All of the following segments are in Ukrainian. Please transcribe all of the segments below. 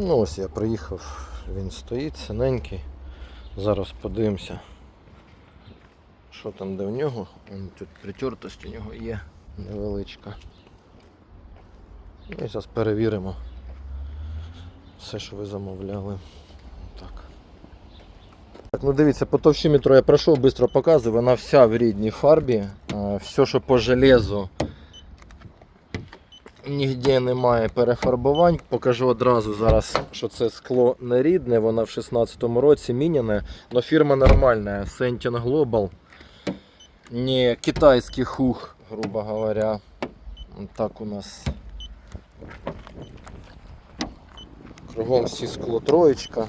Ну ось я приїхав, він стоїть, синенький. Зараз подивимося, що там де в нього. Вон Тут притертость у нього є невеличка. Ну і зараз перевіримо все, що ви замовляли. Так. Так, ну дивіться, по товщиметру я пройшов, швидко показую, вона вся в рідній фарбі. Все, що по железу, Нігде немає перефарбувань. Покажу одразу зараз, що це скло не рідне, воно в 16-му році міняне, але фірма нормальна, Sentin Global. Не китайський хух, грубо говоря. Так у нас. Кругом всі скло троєчка.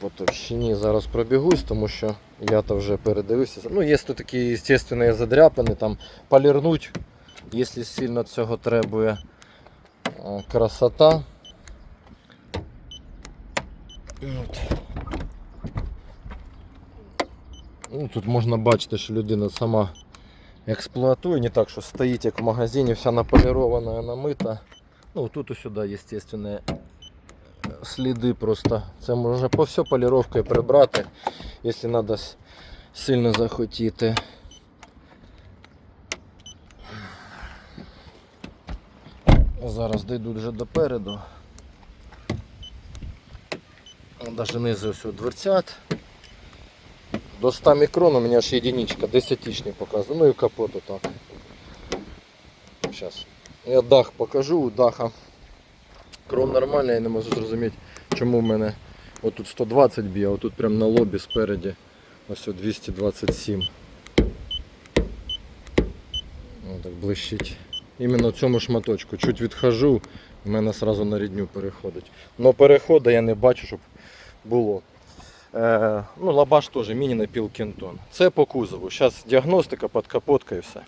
По товщині зараз пробігусь, тому що я то вже передивився. Ну, є тут такі, звісно, задряпини, там полірнуть, якщо сильно цього требує красота. От. Ну, тут можна бачити, що людина сама експлуатує, не так, що стоїть як в магазині, вся наполірована, намита. Ну, тут сюди, звісно, сліди просто. Це можна по все поліровкою прибрати, якщо треба сильно захотіти. Зараз дійду вже допереду. Навіть низу все дверцят. До 100 мікрон у мене ж єдиничка, 10 показує. Ну і капот отак. Зараз. Я дах покажу, у даха кров нормальна, я не можу зрозуміти, чому в мене отут 120 б'є, а отут прямо на лобі спереді ось 227. О, так блищить. Іменно цьому шматочку. Чуть відхожу, в мене одразу на рідню переходить. Но переходу я не бачу, щоб було. Е, ну, лабаш теж міні піл Кентон. Це по кузову. Зараз діагностика, подкапотка і все.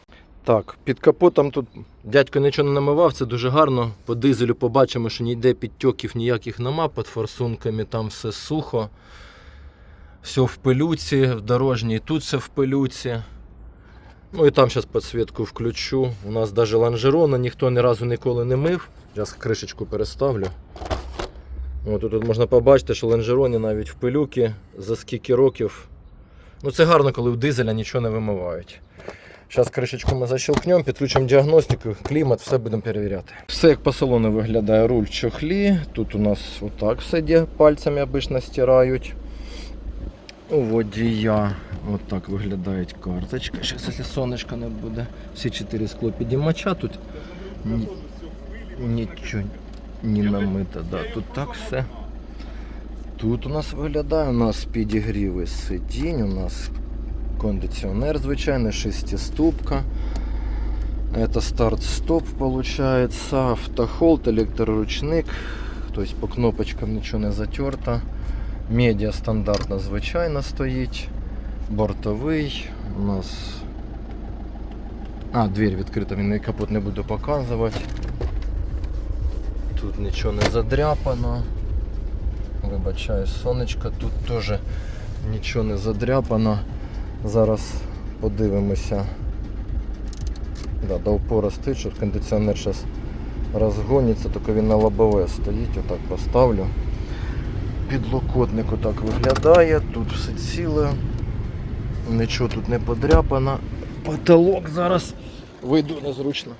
Так, під капотом тут дядько нічого не намивав, це дуже гарно. По дизелю побачимо, що ніде підтьоків ніяких нема, під форсунками там все сухо. Все в пилюці, в дорожній тут все в пилюці. Ну і там зараз підсвітку включу. У нас навіть лонжерона ніхто ні разу ніколи не мив. Зараз кришечку переставлю. От тут можна побачити, що лонжероні навіть в пилюки за скільки років. Ну це гарно, коли в дизеля нічого не вимивають. Зараз кришечку ми защелкнемо, підключимо діагностику, клімат, все будемо перевіряти. Все як по салону виглядає руль чохлі. Тут у нас отак все пальцями обично стирають. У водія отак виглядає карточка. Зараз, якщо сонечко не буде. Всі чотири скло підіймача, тут ні, нічого не намито. Да. Тут так все. Тут у нас виглядає, у нас підігріви сидінь, у нас кондиціонер, звичайно, шестиступка. Это старт-стоп получается, автохолд, электроручник, то есть по кнопочкам нічого не затерто. Медіа стандартна звичайно стоїть. Бортовий. У нас. А, двері відкрита, він і капот не буду показувати. Тут нічого не задряпано. Вибачаю, сонечко, тут теж нічого не задряпано. Зараз подивимося. Да, до упора стоїть, що кондиціонер зараз розгониться, тільки він на лобове стоїть, отак поставлю. Підлокотник отак виглядає, тут все ціле, нічого тут не подряпано. Потолок зараз вийду незручно.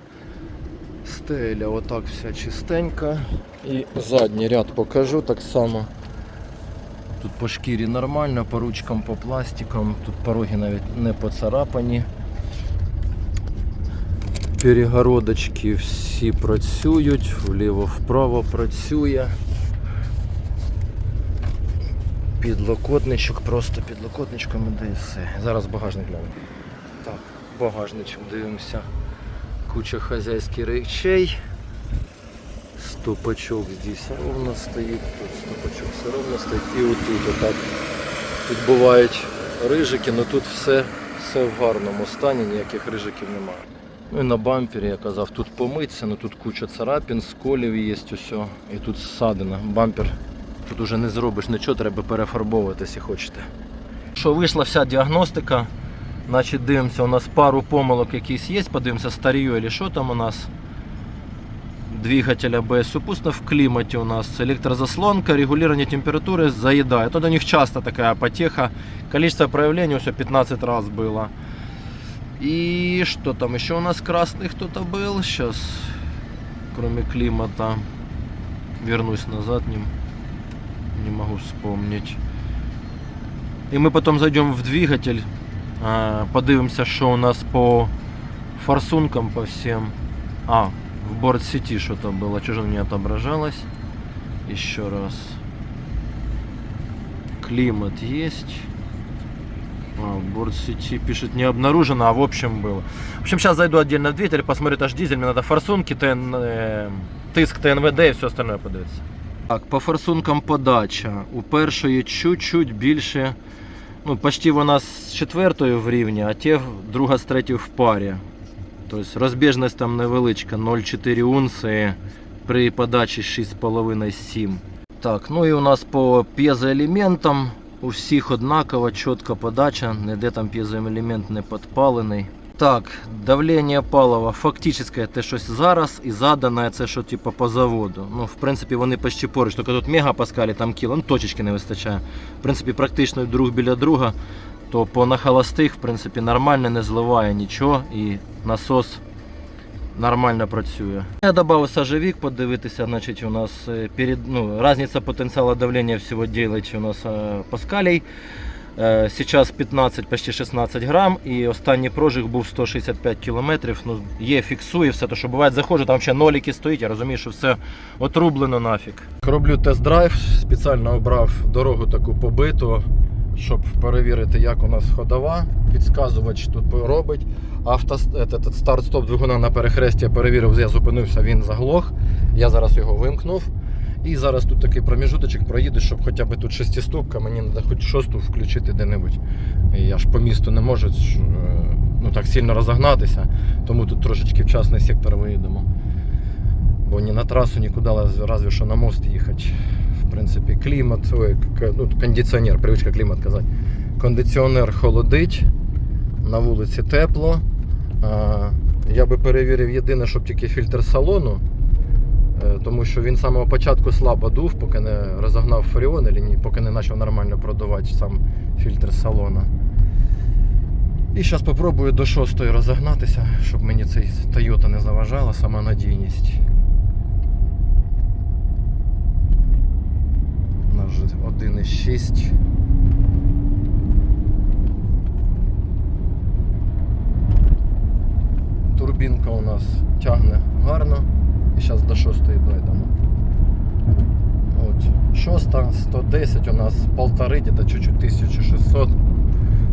Стеля отак вся чистенька. І задній ряд покажу так само. Тут по шкірі нормально, по ручкам, по пластикам, тут пороги навіть не поцарапані. Перегородочки всі працюють, вліво-вправо працює. Підлокотничок, просто підлокотничком іде і все. Зараз багажник глянемо. Так, багажничок дивимося. Куча хазяйських речей. Стопачок здесь ровно стоїть, тут стопачок все ровно стоїть і отут отак. Тут бувають рижики, але тут все, все в гарному стані, ніяких рижиків немає. Ну і на бампері, я казав, тут помиться, але тут куча царапін, сколів є усе. І тут ссадина. Бампер тут уже не зробиш нічого, треба перефарбовувати, якщо хочете. Що вийшла вся діагностика. Значить, дивимося, у нас пару помилок якісь є, подивимося старію або що там у нас. Двигателя БС Пусто в климате у нас электрозаслонка, регулирование температуры заедает. Тут у них часто такая потеха. Количество проявлений все 15 раз было. И что там еще у нас красный кто-то был? Сейчас, кроме климата, вернусь назад, не, не могу вспомнить. И мы потом зайдем в двигатель, а, подивимося, що у нас по форсункам по всем. А, в борт сети что-то было, что же не отображалось. Еще раз. Климат есть. А, в борт сети пишет не обнаружено, а в общем было. В общем, сейчас зайду отдельно в двигатель, посмотрю аж дизель, мне надо форсунки, ТН, э, тиск ТНВД и все остальное подивитися. Так, по форсункам подача. У першої чуть-чуть більше. Ну, почти вона з четвертою в рівні, а ті друга з третьою в парі. Тобто розбіжність там невеличка, 0,4 унції при подачі 6,5-7. Так, ну і у нас по п'єзоелементам у всіх однакова, чітка подача, ніде там п'єзоелемент не підпалений. Так, давлення палива фактично те щось зараз і задане це що типу по заводу. Ну, в принципі, вони почти поруч, тільки тут мегапаскалі, там кіло, ну точечки не вистачає. В принципі, практично друг біля друга, то по на холостих, в принципі, нормально не зливає нічого і насос нормально працює. Я додав сажевик подивитися, значить у нас е, перед, ну, різниця потенціалу давлення всього ділить у нас е, паскалей. Е, Сейчас 15, почти 16 грам, і останній прожиг був 165 кілометрів. Ну, є, фіксує все, то що буває, заходжу, там ще ноліки стоїть, я розумію, що все отрублено нафіг. Роблю тест-драйв, спеціально обрав дорогу таку побиту, щоб перевірити, як у нас ходова. Підсказувач тут робить. Авто, старт-стоп двигуна на перехресті я перевірив, я зупинився, він заглох. Я зараз його вимкнув. І зараз тут такий проміжуточок проїде, щоб хоча б тут шестиступка, мені треба хоч шосту включити де-небудь. Я ж по місту не можу е, ну, так сильно розогнатися, тому тут трошечки в частний сектор виїдемо. Бо ні на трасу, нікуди, разве що на мост їхати. Принципі, клімат, ой, ну, кондиціонер, привичка клімат казати. Кондиціонер холодить, на вулиці тепло. Я би перевірив єдине, щоб тільки фільтр салону. Е, тому що він з самого початку слабо дув, поки не розогнав фаріон, поки не почав нормально продавати сам фільтр салона. І зараз спробую до шостої розогнатися, щоб мені цей Toyota не заважала, сама надійність. Вже 1,6. Турбінка у нас тягне гарно. І зараз до шостої дойдемо. От. Шоста, 110 у нас полтори, где-то чуть-чуть 1600.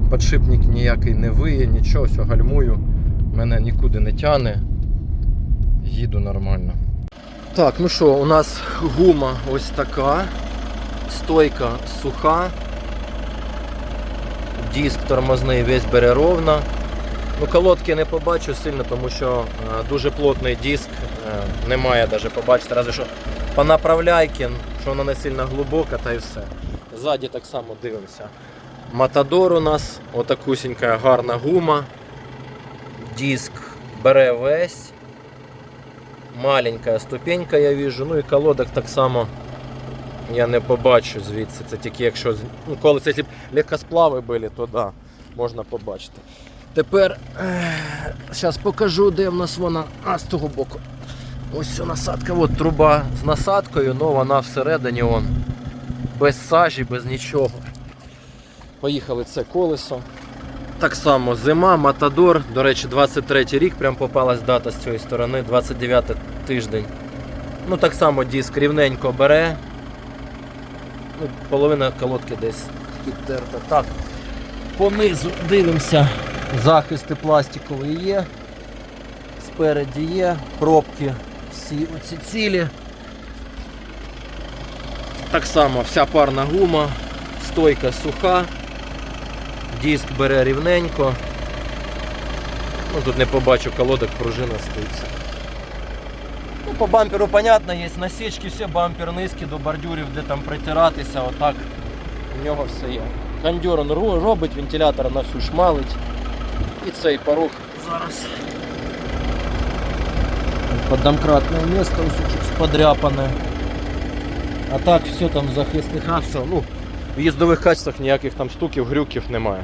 Подшипник ніякий не виє, нічого, все гальмую. Мене нікуди не тяне. Їду нормально. Так, ну що, у нас гума ось така. Стойка суха. Диск тормозний весь бере ровно. Ну, колодки не побачу сильно, тому що е, дуже плотний диск, е, немає навіть побачити, разве що по направляйки, що вона не сильно глибока, та й все. Ззаді так само дивимося. Матадор у нас, отакусінька гарна гума. Диск бере весь. Маленька ступенька я вижу, ну і колодок так само я не побачу звідси. Це тільки якщо ну, коли це легкосплави були, то да, можна побачити. Тепер зараз покажу, де в нас вона. А, з того боку. Ось ця насадка, от труба з насадкою, але вона всередині он, без сажі, без нічого. Поїхали це колесо. Так само зима, Матадор. До речі, 23 рік прям попалась дата з цієї сторони, 29 тиждень. Ну так само диск рівненько бере. Ну, половина колодки десь підтерта. Так. Понизу дивимося. Захисти пластикові є. Спереді є, пробки всі оці цілі. Так само вся парна гума, стойка суха, диск бере рівненько. Ну, тут не побачу колодок, пружина стоїть. По бамперу, понятно, є насічки, все, бампер низький до бордюрів, де там притиратися, отак у нього все є. Кондьор он робить, вентилятор на всю шмалить. І цей порог зараз Поддомкратне місто ось щось подряпане. А так все там в захисних, а все, ну, в їздових качествах ніяких там стуків, грюків немає.